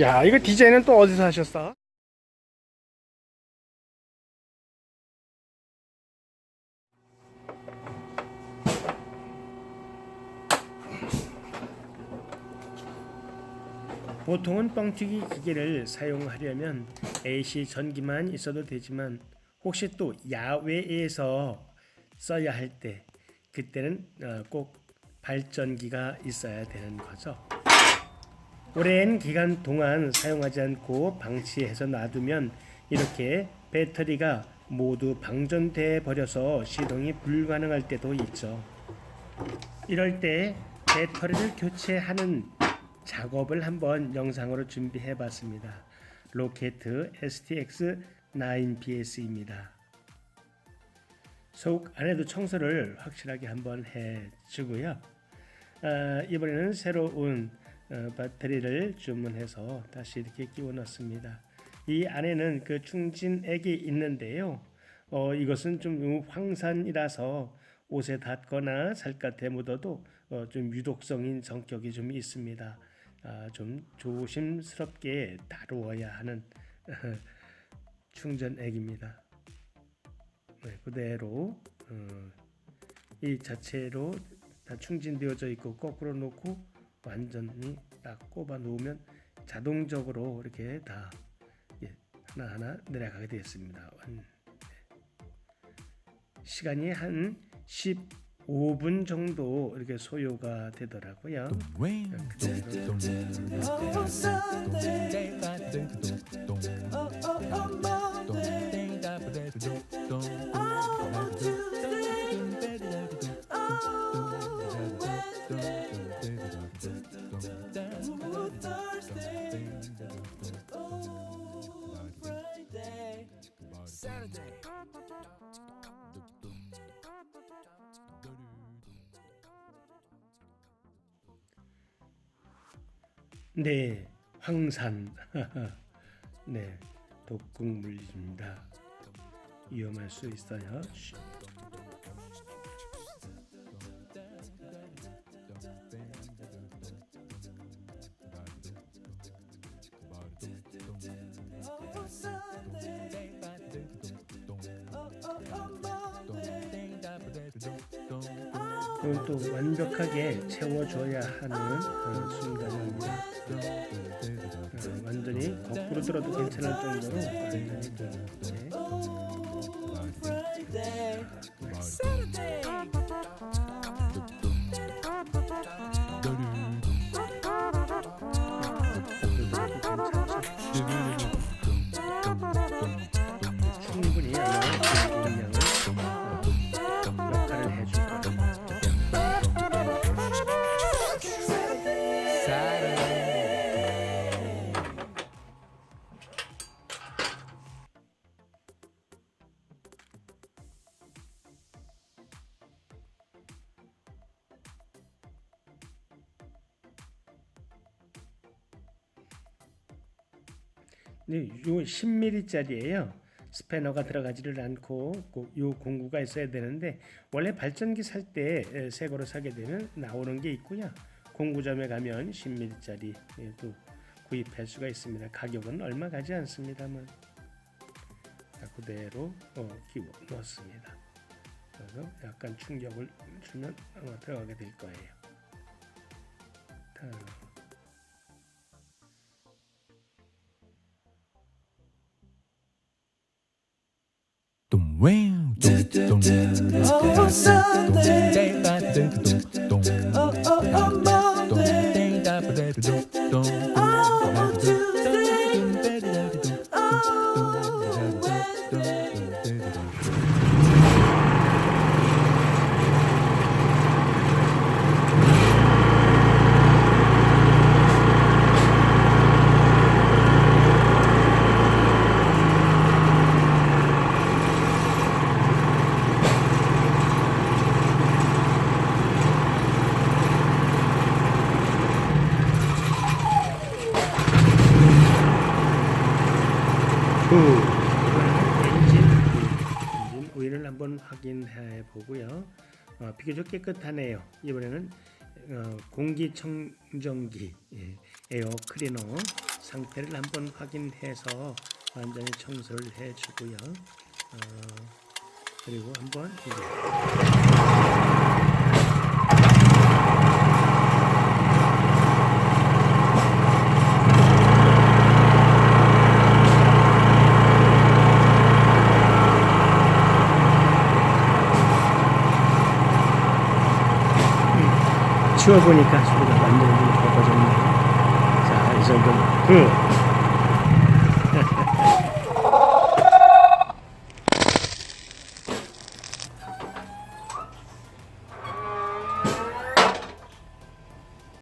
야 이거 디자인은 또 어디서 하셨어? 보통은 뻥튀기 기계를 사용하려면 AC 전기만 있어도 되지만 혹시 또 야외에서 써야 할 때 그때는 어, 꼭 발전기가 있어야 되는 거죠. 오랜 기간 동안 사용하지 않고 방치해서 놔두면 이렇게 배터리가 모두 방전돼 버려서 시동이 불가능할 때도 있죠. 이럴 때 배터리를 교체하는 작업을 한번 영상으로 준비해 봤습니다. 로켓 STX 9BS입니다. 속 안에도 청소를 확실하게 한번 해 주고요. 아, 이번에는 새로운 어, 배터리를 주문해서 다시 이렇게 끼워 넣습니다. 이 안에는 그 충진액이 있는데요. 어, 이것은 좀 황산이라서 옷에 닿거나 살갗에 묻어도 어, 좀 유독성인 성격이 좀 있습니다. 아, 좀 조심스럽게 다루어야 하는 충전액입니다. 네, 그대로 어, 이 자체로 다 충진되어져 있고 거꾸로 놓고 완전히 딱 꼽아 놓으면 자동적으로 이렇게 다 예, 하나하나 내려가게 되었습니다. 완- 네. 시간이 한 15분 정도 이렇게 소요가 되더라고요. 네, 황산. 네, 독극 물입니다. 위험할 수 있어요. 쉬. 이건 또 완벽하게 채워줘야 하는 어, 순간입니다. 어, 완전히 거꾸로 들어도 괜찮을 정도로 완전히 또 요 10mm짜리예요. 스패너가 들어가지를 않고 꼭요 공구가 있어야 되는데 원래 발전기 살 때 새 거로 사게 되면 나오는 게 있고요. 공구점에 가면 10mm짜리 또 구입할 수가 있습니다. 가격은 얼마 가지 않습니다만 자, 그대로 어, 끼워 넣었습니다. 그래서 약간 충격을 주면 아마 들어가게 될 거예요. Oh, Sunday. Oh, oh, oh, Monday. Oh, 엔진, 엔진 오일을 한번 확인해 보고요. 어, 비교적 깨끗하네요. 이번에는 어, 공기청정기 예, 에어 클리너 상태를 한번 확인해서 완전히 청소를 해주고요. 어, 그리고 한번 이제 치워보니까 소리가 완전히 좀 적어졌네요. 자, 이 정도면 그